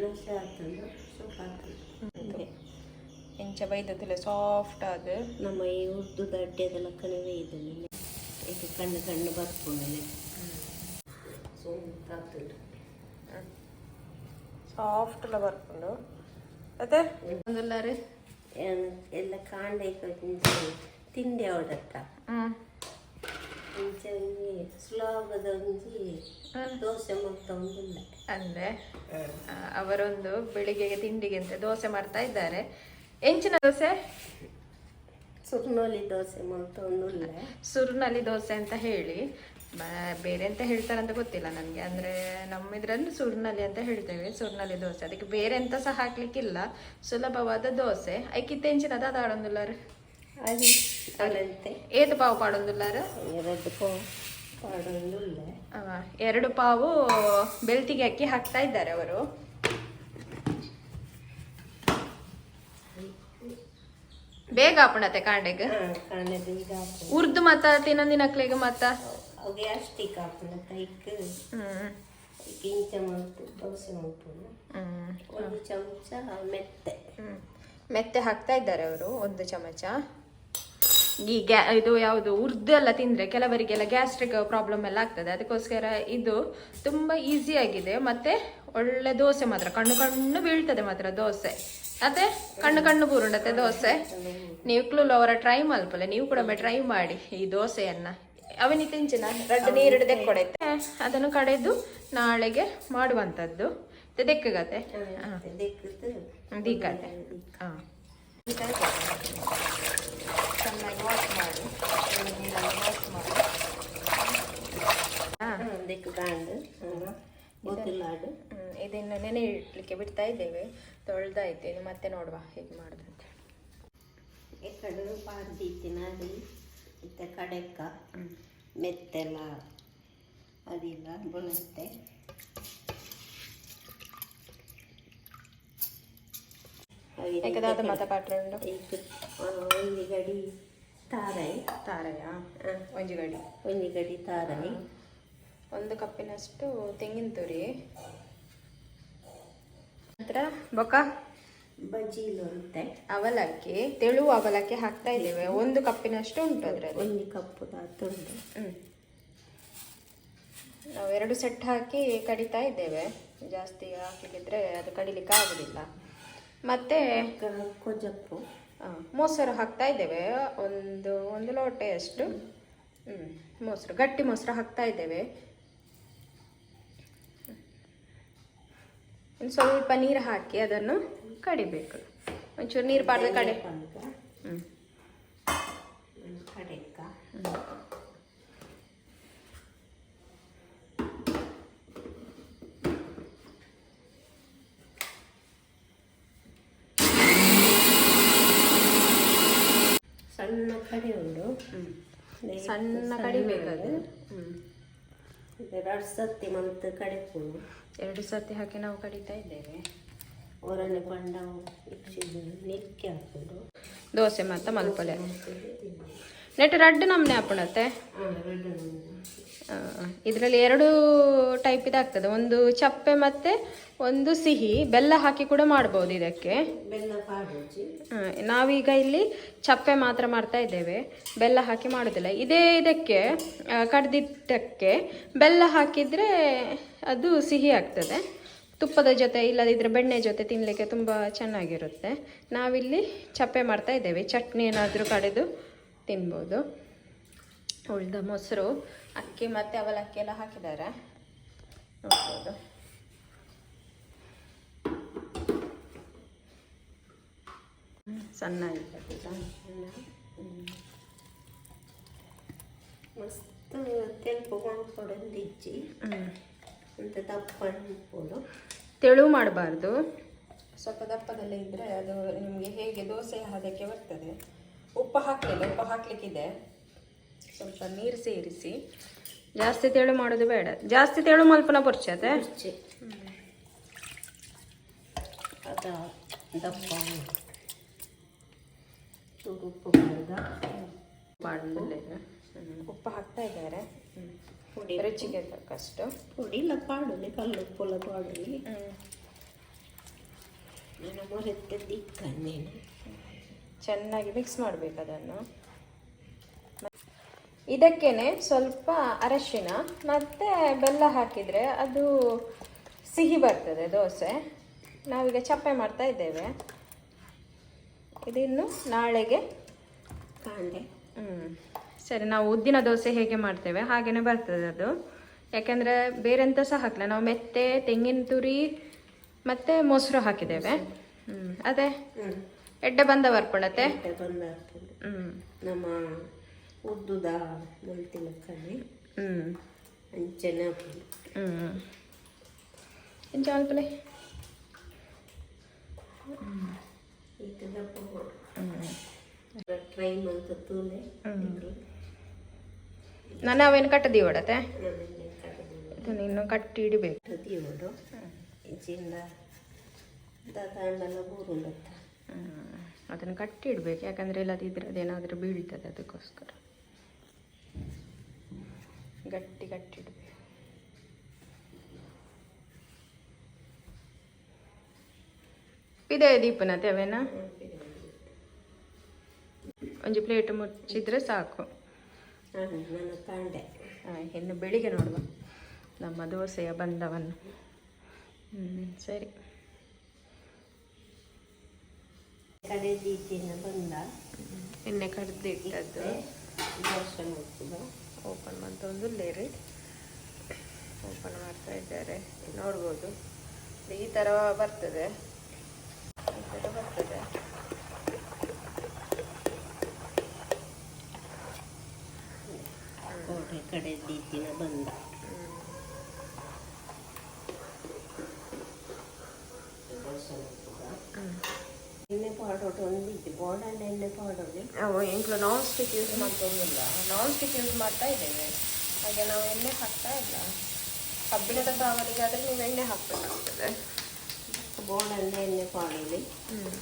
ನುಸಿ ಹಾಕೊಂಡು ಸ್ವಲ್ಪ ಹಾಕೊಂಡು. ಎಂಚ ಬೈದತಿಲ್ಲ ಸಾಫ್ಟ್ ಆದ ನಮ್ಮ ಈ ಉದ್ದು ದಡ್ಡೆದೆಲ್ಲ ಕಣಿವೆ ಇದೆ ಇದು ಕಣ್ಣು ಕಣ್ಣು ಬರ್ಕೊಂಡೆ ಸೂಪರ್ ಆಗ್ತದೆ ಸಾಫ್ಟ್ ಎಲ್ಲ ಬರ್ಕೊಂಡು. ಅದೇ ಒಂದಲ್ಲಾರಿ ಏನು ಎಲ್ಲ ಕಾಂಡೆ ತಿಂಡಿ ಅವಡತ್ತ ಹ್ಮ್. ಸುಲಭದ ದೋಸೆ ಒಂದಿಲ್ಲ ಅಂದ್ರೆ ಅವರೊಂದು ಬೆಳಿಗ್ಗೆಗೆ ತಿಂಡಿಗೆ ಅಂತ ದೋಸೆ ಮಾಡ್ತಾ ಇದ್ದಾರೆ. ಎಂಚಿನ ದೋಸೆ? ಸುರ್ನೋಲಿ ದೋಸೆ ಒಂದಿಲ್ಲ ಸುರ್ನಲ್ಲಿ ದೋಸೆ ಅಂತ ಹೇಳಿ. ಬ- ಬೇರೆ ಅಂತ ಹೇಳ್ತಾರಂತ ಗೊತ್ತಿಲ್ಲ ನನಗೆ. ಅಂದ್ರೆ ನಮ್ಮ ಇದ್ರಲ್ಲಿ ಸುರ್ನಲ್ಲಿ ಅಂತ ಹೇಳ್ತೇವೆ ಸುರ್ನಲ್ಲಿ ದೋಸೆ. ಅದಕ್ಕೆ ಬೇರೆ ಎಂತ ಸಹ ಹಾಕ್ಲಿಕ್ಕಿಲ್ಲ. ಸುಲಭವಾದ ದೋಸೆ. ಐಕಿತ್ತೆಂಚಿನದ ಎಂಚಿನದ ಅದಾಡೊಂದುಲ್ಲಾರು ಏತು ಪಾವು ಪಾಡೊಂದುಲ್ಲಾರು ಎರಡು ಪಾವು ಅವ, ಎರಡು ಪಾವು ಬೆಳ್ತಿಗೆ ಅಕ್ಕಿ ಹಾಕ್ತಾ ಇದ್ದಾರೆ ಅವರು. ಬೇಗ ಆಪಣತೆ ಕಾಂಡೆಗ. ಕಾಣದು ಈಗ ಉರ್ದು ಮತ ತಿನ್ನೊಂದಿನಕ್ಲಿಗೆ ಮತ ಗ್ಯಾಸ್ಟಿಕ್ ಹಾಕೋಣ ಕೈക്ക് ಹ್ಮ್. ಇಂಚ ಮಾಡ್ತು ದೋಸೆ ಮಾಡ್ಬೋದು ಹ್ಮ್. ಒಂದು ಚಮಚ ಮೆತ್ತೆ. ಹ್ಮ್. ಮೆತ್ತೆ ಹಾಕ್ತಾ ಇದ್ದಾರೆ ಅವರು ಒಂದು ಚಮಚ. ಈ ಗ್ಯಾ ಇದು ಯಾವುದು ಉರ್ದು ಎಲ್ಲ ತಿಂದರೆ ಕೆಲವರಿಗೆಲ್ಲ ಗ್ಯಾಸ್ಟ್ರಿಕ್ ಪ್ರಾಬ್ಲಮ್ ಎಲ್ಲ ಆಗ್ತದೆ. ಅದಕ್ಕೋಸ್ಕರ ಇದು ತುಂಬ ಈಸಿ ಆಗಿದೆ. ಮತ್ತೆ ಒಳ್ಳೆ ದೋಸೆ ಮಾತ್ರ ಕಣ್ಣು ಕಣ್ಣು ಬೀಳ್ತದೆ ಮಾತ್ರ ದೋಸೆ. ಅದೇ ಕಣ್ಣು ಕಣ್ಣು ಬೂರುಂಡತ್ತೆ ದೋಸೆ. ನೀವು ಕ್ಲೂಲು ಅವರ ಟ್ರೈ ಮಲ್ಪಲ್ಲ ನೀವು ಕೂಡ ಟ್ರೈ ಮಾಡಿ ಈ ದೋಸೆಯನ್ನ. ಅವನಿ ತಿಂಚಿನ? ರಡ್ಡು ನೀರು ತೆಕ್ಕೊಡೈತೆ. ಅದನ್ನು ಕಡೆದು ನಾಳೆಗೆ ಮಾಡುವಂಥದ್ದು. ತೆಕ್ಕಗತ್ತೆ? ಹಾಂ. ದಿಕ್ಕತ್ತೆ ದೀಕತೆ ಹಾಂ ಚೆನ್ನಾಗಿ ವಾಶ್ ಮಾಡಿ ನೀರಲ್ಲಿ ವಾಶ್ ಮಾಡಿ ಹಾಂ ದಿಕ್ಕು ಕಾಂಡು ಗೊತ್ತಿಲ್ಲಾಡು ಇದನ್ನು ನೆನೆ ಇಡ್ಲಿಕ್ಕೆ ಬಿಡ್ತಾ ಇದ್ದೇವೆ. ತೊಳ್ದಾಯ್ತು. ಇನ್ನು ಮತ್ತೆ ನೋಡುವ ಹೇಗೆ ಮಾಡೋದು ಈ ಕಡೆ ಪಾರ್ದಿತ್ತಿನ ಅದು ಇತ್ತ ಕಡೆಕ್ಕ ಮೆತ್ತೆಲ್ಲ ಅದಿಲ್ಲ ಬುಣತ್ತೆ. ಏಕದಾದ ಮತ ಪಾತ್ರೆ ಒಂಜಿ ಗಡಿ ತಾರೈ. ತಾರಯ? ಒಂಜಿ ಗಡಿ ಒಂಜಿ ಗಡಿ ತಾರೈ ಒಂದು ಕಪ್ಪಿನಷ್ಟು ತೆಂಗಿನ ತುರಿ. ನಂತರ ಬೊಕ ಬಜ್ಜಿ ಅಂತೆ ಅವಲಕ್ಕಿ ತೆಳು ಅವಲಕ್ಕಿ ಹಾಕ್ತಾ ಇದ್ದೇವೆ. ಒಂದು ಕಪ್ಪಿನಷ್ಟು ಉಂಟು ಅದರಲ್ಲಿ. ಒಂದು ಕಪ್ಪು ತುಂಡು ಹ್ಮ್. ನಾವು ಎರಡು ಸೆಟ್ ಹಾಕಿ ಕಡಿತಾ ಇದ್ದೇವೆ. ಜಾಸ್ತಿ ಹಾಕಲಿಕ್ಕಿದ್ರೆ ಅದು ಕಡಿಲಿಕ್ಕೆ ಆಗುದಿಲ್ಲ. ಮತ್ತೆ ಕೊಜಪ್ಪು ಮೊಸರು ಹಾಕ್ತಾ ಇದ್ದೇವೆ. ಒಂದು ಒಂದು ಲೋಟೆಯಷ್ಟು. ಹ್ಞೂ ಮೊಸರು ಗಟ್ಟಿ ಮೊಸರು ಹಾಕ್ತಾ ಇದ್ದೇವೆ. ಒಂದು ಸ್ವಲ್ಪ ನೀರು ಹಾಕಿ ಅದನ್ನು ಕಡಿಬೇಕು. ಒಂಚೂರು ನೀರು ಬಾರ್ದ ಕಡೆ. ಸಣ್ಣ ಕಡಿ ಉಂಡು. ಸಣ್ಣ ಕಡಿಬೇಕದು ಹ್ಮ್. ಎರಡು ಸತಿ ಮಂತ್ ಕಡೆಪುಡು ಎರಡು ಸರ್ತಿ ಹಾಕಿ ನಾವು ಕಡಿತಾ ಇದ್ದೇವೆ. ಒರನೆ ಪಂಡ ನೆಕ್ಕಿ ಹಾಕೊಂಡು ದೋಸೆ ಮತ್ತು ಮಲ್ಪಲೆ. ನೆಟ್ ರಡ್ಡು ನಮ್ಮನೆ ಹಾಪಣತ್ತೆ ಇದರಲ್ಲಿ ಎರಡು ಟೈಪ್ ಇದಾಗ್ತದೆ ಒಂದು ಚಪ್ಪೆ ಮತ್ತೆ ಒಂದು ಸಿಹಿ. ಬೆಲ್ಲ ಹಾಕಿ ಕೂಡ ಮಾಡ್ಬೋದು ಇದಕ್ಕೆ. ನಾವೀಗ ಇಲ್ಲಿ ಚಪ್ಪೆ ಮಾತ್ರ ಮಾಡ್ತಾ ಇದ್ದೇವೆ. ಬೆಲ್ಲ ಹಾಕಿ ಮಾಡೋದಿಲ್ಲ. ಇದೇ ಇದಕ್ಕೆ ಕಡ್ದಿಟ್ಟಕ್ಕೆ ಕಡ್ದಿದ್ದಕ್ಕೆ ಬೆಲ್ಲ ಹಾಕಿದರೆ ಅದು ಸಿಹಿ ಆಗ್ತದೆ. ತುಪ್ಪದ ಜೊತೆ ಇಲ್ಲದಿದ್ದರೆ ಬೆಣ್ಣೆ ಜೊತೆ ತಿನ್ನಲಿಕ್ಕೆ ತುಂಬ ಚೆನ್ನಾಗಿರುತ್ತೆ. ನಾವಿಲ್ಲಿ ಚಪ್ಪೆ ಮಾಡ್ತಾ ಇದ್ದೇವೆ. ಚಟ್ನಿ ಏನಾದರೂ ಕಡೆದು ತಿನ್ಬೋದು. ಉಳ್ದ ಮೊಸರು ಅಕ್ಕಿ ಮತ್ತು ಅವಲಕ್ಕಿ ಎಲ್ಲ ಹಾಕಿದ್ದಾರೆ. ನೋಡ್ಬೋದು. ಸಣ್ಣ ಮಸ್ತ್ ಇಜ್ಜಿ ಅಂತ ದಪ್ಪ ಅನ್ಕೊಂಡು ತೆಳು ಮಾಡಬಾರ್ದು. ಸ್ವಲ್ಪ ದಪ್ಪದಲ್ಲೇ ಇದ್ದರೆ ಅದು ನಿಮಗೆ ಹೇಗೆ ದೋಸೆ ಅದಕ್ಕೆ ಬರ್ತದೆ. ಉಪ್ಪು ಹಾಕಲಿಲ್ಲ ಉಪ್ಪು ಹಾಕಲಿಕ್ಕಿದೆ. ಸ್ವಲ್ಪ ನೀರು ಸೇರಿಸಿ. ಜಾಸ್ತಿ ತೆಳು ಮಾಡೋದು ಬೇಡ. ಜಾಸ್ತಿ ತೆಳು ಮಲ್ಪನ ಅದ? ದಪ್ಪ ಉಪ್ಪು ಮಾಡಿದ. ಮಾಡೋದಿಲ್ಲ ಉಪ್ಪು ಹಾಕ್ತಾ ಇದ್ದಾರೆ. ಪುಡಿ ರುಚಿಗೆ ತಕ್ಕಷ್ಟು. ಪುಡಿ ಇಲ್ಲ ಪಾಡಲಿ ಕಲ್ಲು ಉಪ್ಪುಲ್ಲ ಪಾಡಲಿ. ಹ್ಞೂ ನಾನು ಮೊರೆತ್ತದ್ದು ಇಕ್ಕಂದೇನು ಚೆನ್ನಾಗಿ ಮಿಕ್ಸ್ ಮಾಡಬೇಕು ಅದನ್ನು. ಇದಕ್ಕೇನೆ ಸ್ವಲ್ಪ ಅರಶಿನ ಮತ್ತು ಬೆಲ್ಲ ಹಾಕಿದರೆ ಅದು ಸಿಹಿ ಬರ್ತದೆ ದೋಸೆ. ನಾವೀಗ ಚಪ್ಪೆ ಮಾಡ್ತಾ ಇದ್ದೇವೆ. ಇದಿನ್ನು ನಾಳೆಗೆ ಕಾಂಡೆ. ಹ್ಞೂ ಸರಿ ನಾವು ಉದ್ದಿನ ದೋಸೆ ಹೇಗೆ ಮಾಡ್ತೇವೆ ಹಾಗೆಯೇ ಬರ್ತದೆ ಅದು. ಯಾಕೆಂದರೆ ಬೇರೆ ಎಂತ ಸಹ ಹಾಕಲ್ಲ ನಾವು ಮೆತ್ತೆ ತೆಂಗಿನ ತುರಿ ಮತ್ತು ಮೊಸರು ಹಾಕಿದ್ದೇವೆ. ಹ್ಞೂ ಅದೇ? ಹ್ಞೂ ಎಡ್ಡೆ ಬಂದ ಬರ್ಕೊಳತ್ತೆ ಹ್ಞೂ ನಮ್ಮ ಉದ್ದುದ ಮುಳ್ತಿಲಕ್ಕನೆ ಹ್ಞೂ ಅಂಚನೆ ಹಾಕಿ ಹ್ಞೂ ಇಂಚ ಅಲ್ಪಲೆ ಟ್ರೈನ್ ಅಂತ ತೂಲೆ. ನಾನು ಅವೇನು ಕಟ್ಟದಿ ಹೊಡತೆ ಇದನ್ನು ಇನ್ನು ಕಟ್ಟಿ ಇಡಬೇಕು. ಕಟ್ಟಿ ಹೊಡು ಇಚ್ಚಿಂದ ದಾದಾಂಡೆಲ್ಲ ಬೂರುಂಡತ್ತ. ಅದನ್ನು ಕಟ್ಟಿ ಇಡಬೇಕು. ಯಾಕಂದರೆ ಇಲ್ಲದಿದ್ರೆ ಅದೇನಾದರೂ ಬೀಳ್ತದೆ ಅದಕ್ಕೋಸ್ಕರ. ಗಟ್ಟಿ ಗಟ್ಟಿ ಇಡಬೇಕು ಇದೆ ದೀಪನ ಅವೇನ ಒಂದು ಪ್ಲೇಟ್ ಮುಚ್ಚಿದ್ರೆ ಸಾಕು. ಇನ್ನು ಬೆಳಿಗ್ಗೆ ನೋಡುವ. ನಮ್ಮ ದೋಸೆಯ ಬಂದವನ್ನು ಹ್ಞೂ ಸರಿ. ಕಡೆ ಬಂದ? ಎಣ್ಣೆ ಕಡ್ದಿಟ್ಟದ್ದು ದೋಸೆ ಮಾಡ್ತದ ಓಪನ್ ಮಾಡ್ತಾ ಒಂದು ಲೇರಿ ಓಪನ್ ಮಾಡ್ತಾ ಇದ್ದಾರೆ. ನೋಡ್ಬೋದು. ಈ ಥರ ಬರ್ತದೆ. ಈ ಥರ ಬರ್ತದೆ. ಕಡೆ ಬಂದ ದೋಸೆ ಮಾಡ್ತದ ಪಾಡೋಟು ಒಂದಿತ್ತು ಬೋಡಲ್ಲಿ ಎಣ್ಣೆ ಪಾಡೋದು. ನಾವು ಇಂಕ್ಲು ನಾನ್ ಸ್ಟಿಕ್ ಯೂಸ್ ಮಾಡ್ತೊಂದಿಲ್ಲ ನಾನ್ ಸ್ಟಿಕ್ ಯೂಸ್ ಮಾಡ್ತಾ ಇದ್ದೇವೆ. ಹಾಗೆ ನಾವು ಎಣ್ಣೆ ಹಾಕ್ತಾ ಇಲ್ಲ. ಕಬ್ಬಿಣದ ಬಾವಲಿಗೆ ಆದರೆ ನೀವು ಎಣ್ಣೆ ಹಾಕಬೇಕಾಗ್ತದೆ. ಬೋರ್ಡಲ್ಲಿ ಎಣ್ಣೆ ಹ್ಞೂ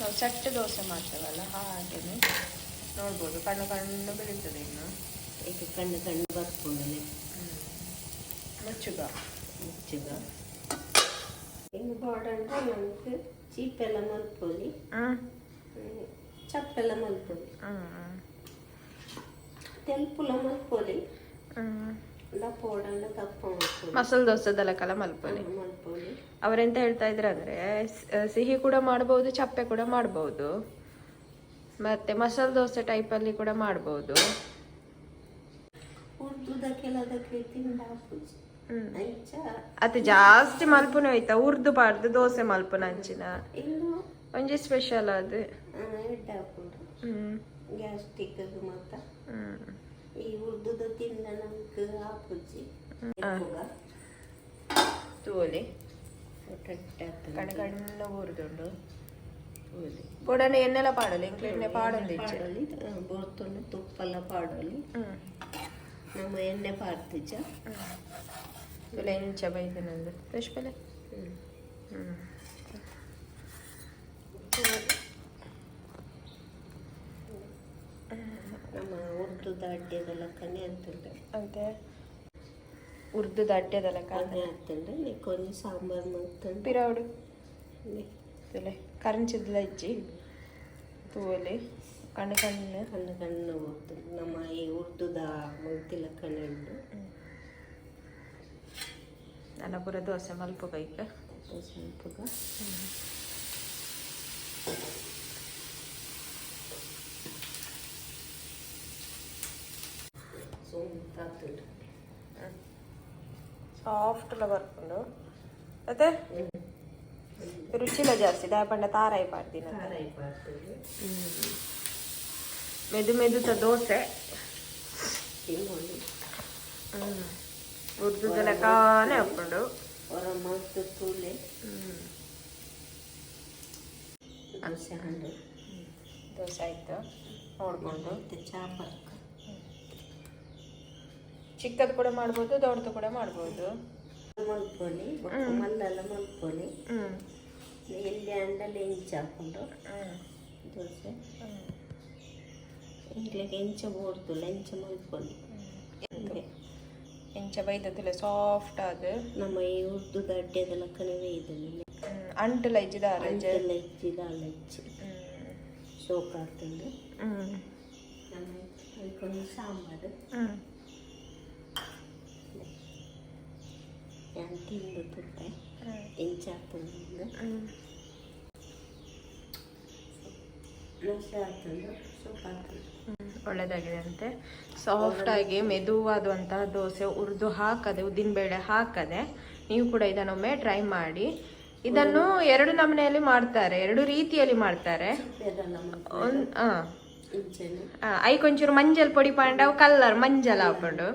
ನಾವು ಸೆಟ್ ದೋಸೆ ಮಾಡ್ತೇವಲ್ಲ ಹಾಗೆ ನೋಡ್ಬೋದು. ಕಣ್ಣು ಕಣ್ಣು ಬೆಳೀತದೆ ಇನ್ನು. ಈಗ ಕಣ್ಣು ಕಣ್ಣು ಬರ್ಕೊಂಡಲೆ ಮುಚ್ಚುಗ ಮುಚ್ಚುಗ ಇನ್ನು ಬೋಡಂಡ ನಮ್ಗೆ ಚೀಪೆಲ್ಲ ಮಲ್ಪೊಲಿ ಹ್ಞೂ ಚಪ್ಪೆಲ್ಲ ಮಲ್ಪೊಲಿ ಹ್ಞೂ ತೆಲ್ಪುಲ ಮಲ್ಪೊಲಿ ಹ್ಞೂ ದಪ್ಪ ಓಡಂಡ ದಪ್ಪ ಮಲ್ಪೊಲಿ ಮಸಾಲೆ ದೋಸೆದೆಲ್ಲ ಕಲ ಮಲ್ಪಲಿ ಮಲ್ಪೊಲಿ ಅವರೆಂತ ಹೇಳ್ತಾ ಇದ್ರೆ ಅಂದ್ರೆ ಸ- ಸಿಹಿ ಕೂಡ ಮಾಡ್ಬೋದು ಚಪ್ಪೆ ಕೂಡ ಮಾಡ್ಬೋದು ಮತ್ತೆ ಮಸಾಲೆ ದೋಸೆ ಟೈಪಲ್ಲಿ ಕೂಡ ಮಾಡ್ಬೋದು ಅದು ಜಾಸ್ತಿ ಮಲ್ಪುನ ಹೋಯ್ತಾ ಉರ್ದು ಬಾರ್ದು ದೋಸೆ ಮಲ್ಪುನ ಅಂಚಿನ. ಇನ್ನು ಒಂಜಿ ಸ್ಪೆಷಲ್ ಅದು. ಗ್ಯಾಸ್ಟಿಕ್ ಮಾತ ಈ ಉರ್ದುದ ತಿಂದ ನಮ್ಗೆ ಹಾಕುಜಿ ತೂಲಿ. ಕಣ ಕಣ್ಣು ಊರುದುಂಡು ಬೊಡನೆ ಎಣ್ಣೆಲ್ಲ ಪಾಡಲಿ ಇಂಕ್ಲ ಎಣ್ಣೆ ಪಾಡೊಂದು ಇಚ್ಚೆ ಪಾಡೋಲಿ ಬೋರ್ತೊಂಡು ತುಪ್ಪಲ್ಲ ಪಾಡಲಿ. ನಮ್ಮ ಎಣ್ಣೆ ಪಾಡ್ತಿಜ್ಜ ತುಲ ಇಂಚ ಬೈದಿನಂದು ಫ್ರೆಶ್ ಬೆಲೆ ನಮ್ಮ ಉರ್ದುದ ಅಡ್ಡೆದೆಲ್ಲ ಕನೆ ಅಂತಂದ್ರೆ ಅಂತೆ ಉರ್ದು ದಡ್ಡ್ಯದಲ್ಲ ಕಾಲ ಕನೆ ಅಂತಂದ್ರೆ ನೀ ಕೊನೆ ಸಾಂಬಾರ್ ಮಾಡ್ತಂಡು ಪಿರಾವುಡು ಕರಂಚಿದ್ಲ ಇಜ್ಜಿ ತೂಲಿ ಕಣ್ಣು ಕಣ್ಣು. ಕಣ್ಣು ಕಣ್ಣು ನಮ್ಮ ಈ ಉರ್ದುದ ಮುಗ್ದಿಲ್ಲ ಕಣ್ಣು ನನ್ನ ಪೂರ ದೋಸೆ ಮಲ್ಪುಗ ಈಗ? ದೋಸೆ ಮಲ್ಪುಗ. ಸಾಫ್ಟ್ಲ ಬರ್ಕೊಂಡು ಅದೆ ರುಚಿಲ ಜಾಸ್ತಿ. ದಾಯಪಂಡ ತಾರಾಯಿ ಪಾಡ್ತೀನಿ ತಾರಾಯಿ ಇಪ್ಪಾಗ್ತದೆ ಮೆದು ಮೆದುತ ದೋಸೆ. ಮತ್ತು ತೂಲೆ ದೋಸೆ ಹಣ್ಣು. ದೋಸೆ ಆಯ್ತು. ನೋಡ್ಕೊಂಡು. ಚಿಕ್ಕದು ಕೂಡ ಮಾಡ್ಬೋದು ದೊಡ್ಡದು ಕೂಡ ಮಾಡ್ಬೋದು. ಮಲ್ಕೊಳ್ಳಿ ಮಲ್ಲೆಲ್ಲ ಮಲ್ಕೊಳ್ಳಿ ಎಲ್ಲಿ ಅಂಡಲ್ಲಿ ಹೆಂಚು ಹಾಕೊಂಡು ಹ್ಮ್. ದೋಸೆ. ಹ್ಮ್ ಕೆಂಚ ಎಂಚ ಬೋರ್ದು ಲಂಚ ಮಲ್ಕೊಂಡು ಹಂಗೆ ಎಂಚ ಬೈದತ್ತಲೆ ಸಾಫ್ಟ್ ಆದ. ನಮ್ಮ ಈ ಉರ್ದು ಗಡ್ಡೆದ ಲಕ್ಕನೆ ಬೇಯ್ದಲ್ಲ ಅಂಟಲ ಹೆಚ್ಚಿದ ಹೆಚ್ಚಿ ಶೋಕ ಆಗ್ತಂದು ಹ್ಮ್. ನಮ್ಮ ಅದಕ್ಕೊಂದು ಸಾಂಬಾರು. ನಾನು ತಿಂದು ತುಪ್ಪ ಎಂಚ ಆಗ್ತಂದು ಸೊಪ್ಪು ಆಗ್ತದೆ ಒಳ್ಳೆದಾಗಿದೆ ಅಂತೆ ಸಾಫ್ಟ್ ಆಗಿ ಮೆದುವಾದಂತಹ ದೋಸೆ ಉರ್ದು ಹಾಕದೆ ಉದ್ದಿನಬೇಳೆ ಹಾಕದೆ ನೀವು ಕೂಡ ಇದನ್ನೊಮ್ಮೆ ಟ್ರೈ ಮಾಡಿ. ಇದನ್ನು ಎರಡು ನಮೂನೆಯಲ್ಲಿ ಮಾಡ್ತಾರೆ ಎರಡು ರೀತಿಯಲ್ಲಿ ಮಾಡ್ತಾರೆ. ಆ, ಐಕೊಂಚೂರು ಮಂಜಲ್ ಪೊಡಿ ಪಾಂಡ ಕಲ್ಲರ್ ಮಂಜಲ್ ಹಾಕೊಂಡು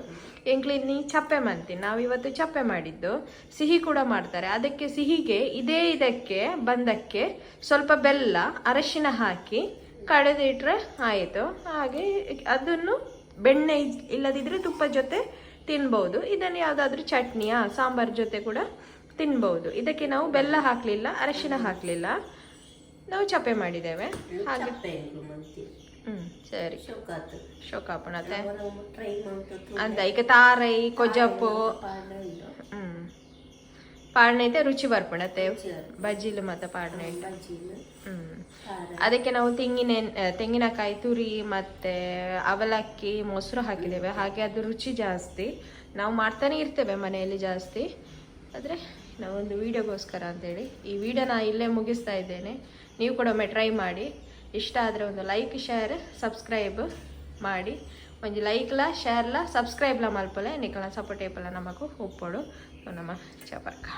ಎಂಕ್ಲಿನಿ ಚಪ್ಪೆ ಮಾಡ್ತೀನಿ ನಾವು ಇವತ್ತು ಚಪ್ಪೆ ಮಾಡಿದ್ದು. ಸಿಹಿ ಕೂಡ ಮಾಡ್ತಾರೆ. ಅದಕ್ಕೆ ಸಿಹಿಗೆ ಇದೇ ಇದಕ್ಕೆ ಬಂದಕ್ಕೆ ಸ್ವಲ್ಪ ಬೆಲ್ಲ ಅರಶಿನ ಹಾಕಿ ಕಡೆದಿಟ್ರೆ ಆಯಿತು. ಹಾಗೆ ಅದನ್ನು ಬೆಣ್ಣೆ ಇಲ್ಲದಿದ್ದರೆ ತುಪ್ಪ ಜೊತೆ ತಿನ್ಬೋದು. ಇದನ್ನು ಯಾವುದಾದ್ರೂ ಚಟ್ನಿಯ ಸಾಂಬಾರ್ ಜೊತೆ ಕೂಡ ತಿನ್ಬೋದು. ಇದಕ್ಕೆ ನಾವು ಬೆಲ್ಲ ಹಾಕಲಿಲ್ಲ ಅರಶಿನ ಹಾಕಲಿಲ್ಲ. ನಾವು ಚಪ್ಪೆ ಮಾಡಿದ್ದೇವೆ. ಹಾಗೆ ಹ್ಞೂ ಸರಿ. ಶೋಕಾಪಣತೆ. ಅಂತ ಈಗ ತಾರೈ ಕೊಜಪ್ಪು ಹ್ಞೂ ಪಾಡ್ನೈತೆ ರುಚಿ ಬರ್ಪಣತೆ. ಬಜ್ಜಿಲು ಮತ್ತೆ ಪಾಡ್ನೈತೆ. ಖಾರ ಅದಕ್ಕೆ ನಾವು ತೆಂಗಿನ ತೆಂಗಿನಕಾಯಿ, ತುರಿ ಮತ್ತೆ ಅವಲಕ್ಕಿ, ಮೊಸರು ಹಾಕಿದ್ದೇವೆ. ಹಾಗೆ ಅದು ರುಚಿ ಜಾಸ್ತಿ. ನಾವು ಮಾಡ್ತಾನೆ ಇರ್ತೇವೆ ಮನೆಯಲ್ಲಿ ಜಾಸ್ತಿ. ಆದರೆ ನಾವೊಂದು ವೀಡಿಯೋಗೋಸ್ಕರ ಅಂತೇಳಿ ಈ ವಿಡಿಯೋನ ಇಲ್ಲೇ ಮುಗಿಸ್ತಾ ಇದ್ದೇನೆ. ನೀವು ಕೂಡ ಒಮ್ಮೆ ಟ್ರೈ ಮಾಡಿ. ಇಷ್ಟ ಆದರೆ ಒಂದು ಲೈಕ್, ಶೇರ್, ಸಬ್ಸ್ಕ್ರೈಬ್ ಮಾಡಿ. ಒಂದು ಲೈಕ್ಲ, ಶೇರ್ಲ, ಸಬ್ಸ್ಕ್ರೈಬ್ಲ ಮಲ್ಪಲೆ. ನಿಕ್ಕಲ ಸಪೋರ್ಟ್ ನಮಗೂ ಉಪ್ಪೋಡು ನಮ್ಮ ಚಪರ್ಕ